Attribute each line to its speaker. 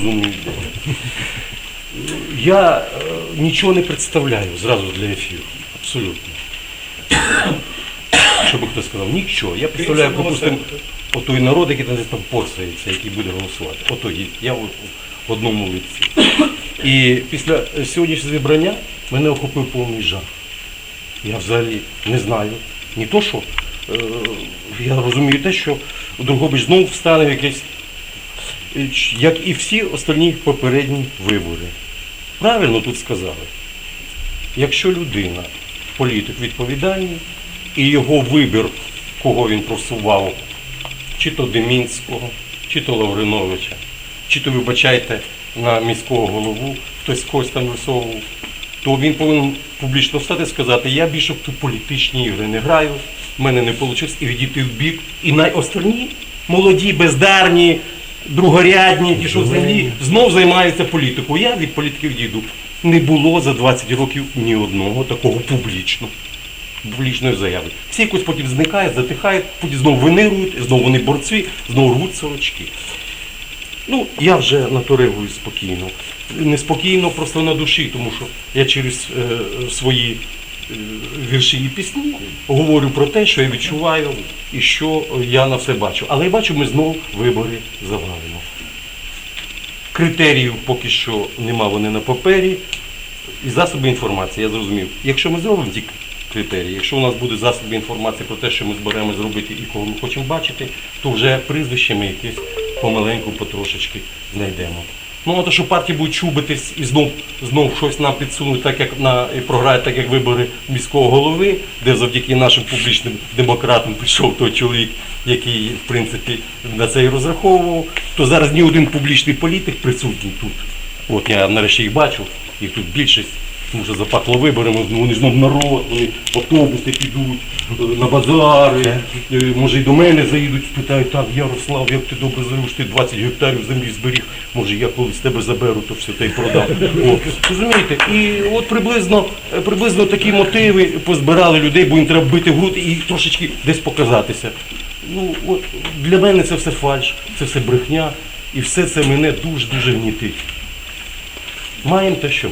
Speaker 1: розумні ідеї. Я е, нічого не представляю зразу для ефіру. Абсолютно. Що би хто сказав, нічого. Я представляю, пропустимо, отой народ, який там десь там порсається, який буде голосувати. Ото я в одному лиці. І після сьогоднішнього зібрання мене охопив повний жах. Я взагалі не знаю. Ні то, що е, я розумію те, що Другобич знову встане в якесь, як і всі остальні попередні вибори. Правильно тут сказали. Якщо людина, політик відповідальний, і його вибір, кого він просував, чи то Демінського, чи то Лавриновича, чи то, вибачайте, на міського голову, хтось когось там висовував, то він повинен публічно встати і сказати, я більше в ту політичні ігри не граю, в мене не вийшло, і відійти в бік. І найостальні молоді, бездарні, другорядні, ті, що в землі, знов займаються політикою. Я від політики відійду. Не було за 20 років ні одного такого публічного публічної заяви. Всі якось потім зникають, затихають, потім знову винирують, знову вони борці, знову рвуть сорочки. Ну, я вже на то реагую спокійно. Неспокійно просто на душі, тому що я через е, свої вірші і пісні говорю про те, що я відчуваю і що я на все бачу. Але я бачу, ми знову вибори завалимо. Критеріїв поки що нема вони на папері. І засоби інформації, я зрозумів. Якщо ми зробимо ті критерії, якщо у нас буде засоби інформації про те, що ми зберемо зробити і кого ми хочемо бачити, то вже прізвище ми якесь помаленьку, потрошечки знайдемо. Ну, а то, що партії будуть чубитись і знов, знов щось нам підсунуть, так як на і програють, так як вибори міського голови, де завдяки нашим публічним демократам прийшов той чоловік, який, в принципі, на це і розраховував, то зараз ні один публічний політик присутній тут. От я нарешті їх бачу, їх тут більшість, тому що запахло виборами, ну, вони знов народ, вони в автобуси підуть, е, на базари, е, може і до мене заїдуть, спитають, так, Ярослав, як ти добре заробиш, ти 20 гектарів землі зберіг, може я колись тебе заберу, то все та й продам. Розумієте? І от приблизно, е, приблизно такі мотиви позбирали людей, бо їм треба бити в груди і трошечки десь показатися. Ну, от, для мене це все фальш, це все брехня, і все це мене дуже-дуже гнітить. Маємо те, що.